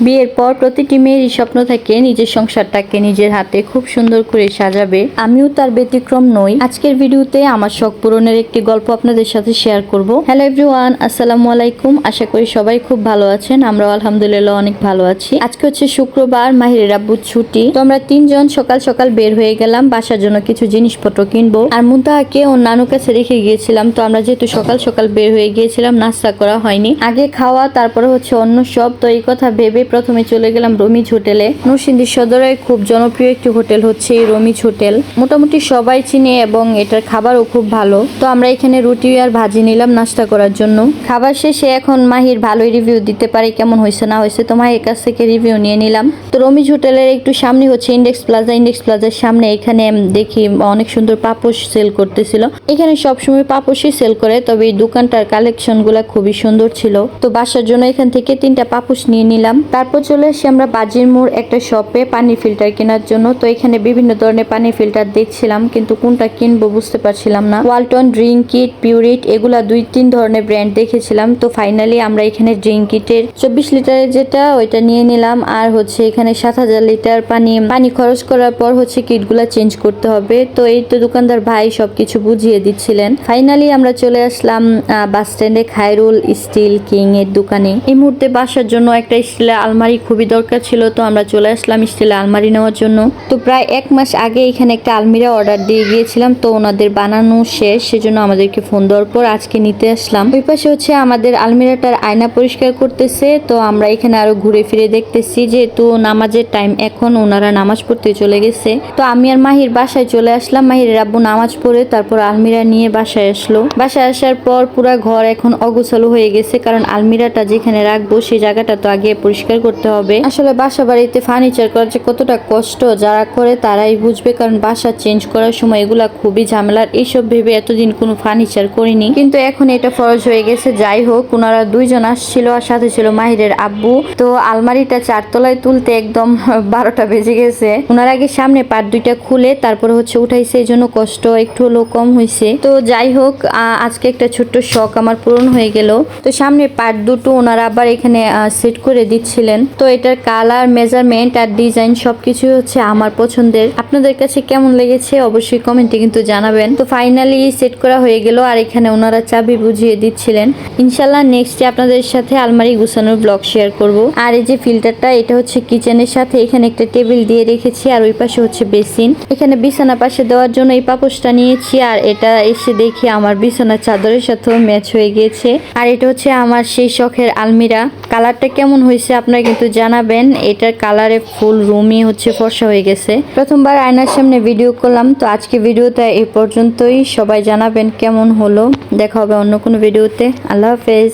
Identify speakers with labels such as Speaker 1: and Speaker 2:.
Speaker 1: বিয়ের পর প্রতিটি মেয়েরই স্বপ্ন থাকে নিজের সংসারটাকে নিজের হাতে খুব সুন্দর করে সাজাবে। আমিও তার ব্যতিক্রম নই। আজকের ভিডিওতে আমার শখ পূরণের একটি গল্প আপনাদের সাথে শেয়ার করব। হ্যালো এভরিওয়ান, আসসালামু আলাইকুম। আশা করি সবাই খুব ভালো আছেন। আমরাও আলহামদুলিল্লাহ অনেক ভালো আছি। আজকে হচ্ছে শুক্রবার, মাহিরের আব্বুর ছুটি। তো আমরা তিনজন সকাল সকাল বের হয়ে গেলাম। বাসার জন্য কিছু জিনিসপত্র কিনবো। আর মুন্তাহাকে ওর নানু কাছে রেখে গিয়েছিলাম। তো আমরা যেহেতু সকাল সকাল বের হয়ে গিয়েছিলাম, নাস্তা করা হয়নি। আগে খাওয়া, তারপরে হচ্ছে অন্য সব। তো এই কথা ভেবে প্রথমে চলে গেলাম রমিজ হোটেলে। নরসিংদী সদরে খুব জনপ্রিয় একটি হোটেল হচ্ছে এই রমিজ হোটেল। মোটামুটি সবাই চিনে এবং এটার খাবারও খুব ভালো। তো আমরা এখানে রুটি আর ভাজি নিলাম নাস্তা করার জন্য। খাবার শেষে এখন মাহির ভালোই রিভিউ দিতে পারে, কেমন হয়েছে, না হয়েছে তো মাহির কাছ থেকে রিভিউ নিয়ে নিলাম। তো রমিজ হোটেলের একটু সামনে হচ্ছে ইন্ডেক্স প্লাজা ইন্ডেক্স প্লাজার সামনে এখানে দেখি অনেক সুন্দর পাপোশ সেল করতেছিল। এখানে সবসময় পাপোশই সেল করে, তবে এই দোকানটার কালেকশনগুলা খুবই সুন্দর ছিল। তো বাসার জন্য এখান থেকে তিনটা পাপোশ নিয়ে নিলাম। তারপর চলে আসি আমরা বাজির মোড় একটা শপে পানি ফিল্টার কেনার জন্য। তো এখানে বিভিন্ন ধরনের পানি ফিল্টার দেখছিলাম, কিন্তু কোনটা কিনবো বুঝতে পারছিলাম না। ওয়ালটন ড্রিঙ্ক কিট পিউরিট এগুলা দুই তিন ধরনের ব্র্যান্ড দেখেছিলাম। তো ফাইনালি আমরা এখানে ড্রিঙ্ক কিটের চব্বিশ লিটারের যেটা, ওইটা নিয়ে নিলাম। আর হচ্ছে এখানে সাত হাজার লিটার পানি পানি খরচ করার পর হচ্ছে কিটগুলা চেঞ্জ করতে হবে। তো এই তো দোকানদার ভাই সবকিছু বুঝিয়ে দিচ্ছিলেন। ফাইনালি আমরা চলে আসলাম বাস স্ট্যান্ডে খায়রুল স্টিল কিং এর দোকানে। এই মুহূর্তে বাসার জন্য একটা স্টিলের আলমারি খুবই দরকার ছিল, তো আমরা চলে আসলাম স্টিলের আলমারি নেওয়ার জন্য। তো প্রায় এক মাস আগে এখানে একটা আলমিরা অর্ডার দিয়ে গিয়েছিলাম, তো ওনাদের বানানো শেষ, সেজন্য আমাদেরকে ফোন দেওয়ার পর আজকে নিতে আসলাম। ওই পাশে হচ্ছে আমাদের আলমিরাটার আয়না পরিষ্কার করতেছে, তো আমরা এখানে আরও ঘুরে ফিরে দেখতেছি, যেহেতু নামাজের টাইম এখন, ওনারা নামাজ পড়তে চলে গেছে। তো আমি আর মাহির বাসায় চলে আসলাম, মাহিরের আব্বু নামাজ পড়ে তারপর আলমিরা নিয়ে বাসায় আসলো। বাসায় আসার পর পুরা ঘর এখন অগোছালো হয়ে গেছে, কারণ আলমিরাটা যেখানে রাখব, সেই জায়গাটা তো আগে পরিষ্কার করতে হবে। আসলে বাসা বাড়িতে ফার্নিচার করা যে কতটা কষ্ট যারা করে তারাই বুঝবে, কারণ বাসা চেঞ্জ করার সময় এগুলা খুবই ঝামেলার। এইসব ভেবে এতদিন কোনো ফার্নিচার করিনি। কিন্তু এখন এটা ফরজ হয়ে গেছে। যাই হোক, ওনারা দুইজন আসছিল আর সাথে ছিল মাহিরের আব্বু। তো আলমারিটা চারতলায় তুলতে একদম বারোটা বেজে গেছে। ওনার আগে সামনে পাট দুইটা খুলে তারপরে হচ্ছে উঠাইছে। এই জন্য কষ্ট একটু হলেও কম হয়েছে তো যাই হোক আজকে একটা ছোট্ট শখ আমার পূরণ হয়ে গেল। তো সামনে পাট দুটো ওনারা আবার এখানে সেট করে দিচ্ছিলেন তো এটার কালার মেজারমেন্ট আর ডিজাইন সবকিছু হচ্ছে আমার পছন্দের। আপনাদের কাছে কেমন লেগেছে অবশ্যই কমেন্টে কিন্তু জানাবেন। তো ফাইনালি সেট করা হয়ে গেল আর এখানে ওনারা চাবি বুঝিয়ে দিচ্ছিলেন। ইনশাল্লাহ নেক্সটে আপনাদের সাথে আলমারি গুছানোর ব্লগ শেয়ার করব। আর এই যে ফিল্টারটা এটা হচ্ছে কিচেনের সাথে এখানে একটা টেবিল দিয়ে রেখেছি আর ওই পাশে হচ্ছে বেসিন এখানে বিছানা পাশে দেওয়ার জন্য এই পাপোশটা নিয়েছি আর এটা এসে দেখি আমার বিছানার চাদরের সাথেও ম্যাচ হয়ে গিয়েছে আর এটা হচ্ছে আমার সেই শখের আলমিরা। কালারটা কেমন হয়েছে আপনারা কিন্তু জানাবেন, এটার কালারে ফুল রুমই হচ্ছে ফর্সা হয়ে গেছে। প্রথমবার আয়নার সামনে ভিডিও করলাম, তো আজকে ভিডিওটা এই পর্যন্তই। সবাই জানাবেন কেমন হলো। দেখা হবে অন্য কোনো ভিডিওতে আল্লাহ হাফেজ।